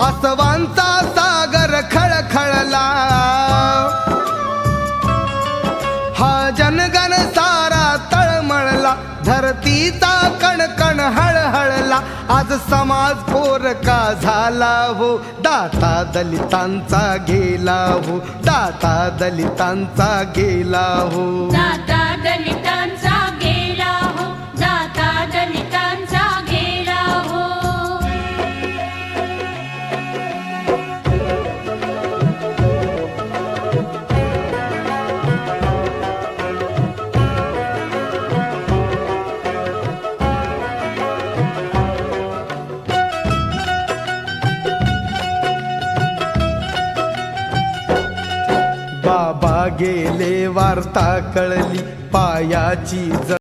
आसवांचा सागर खळखळला. हा जनगण सारा तळमळला. धरतीचा कणकण हळहळला. आज समाज पोरका झाला हो. दाता दलितांचा गेला हो. दाता दलितांचा गेला हो. बाबा गेले वार्ता कळली पायाची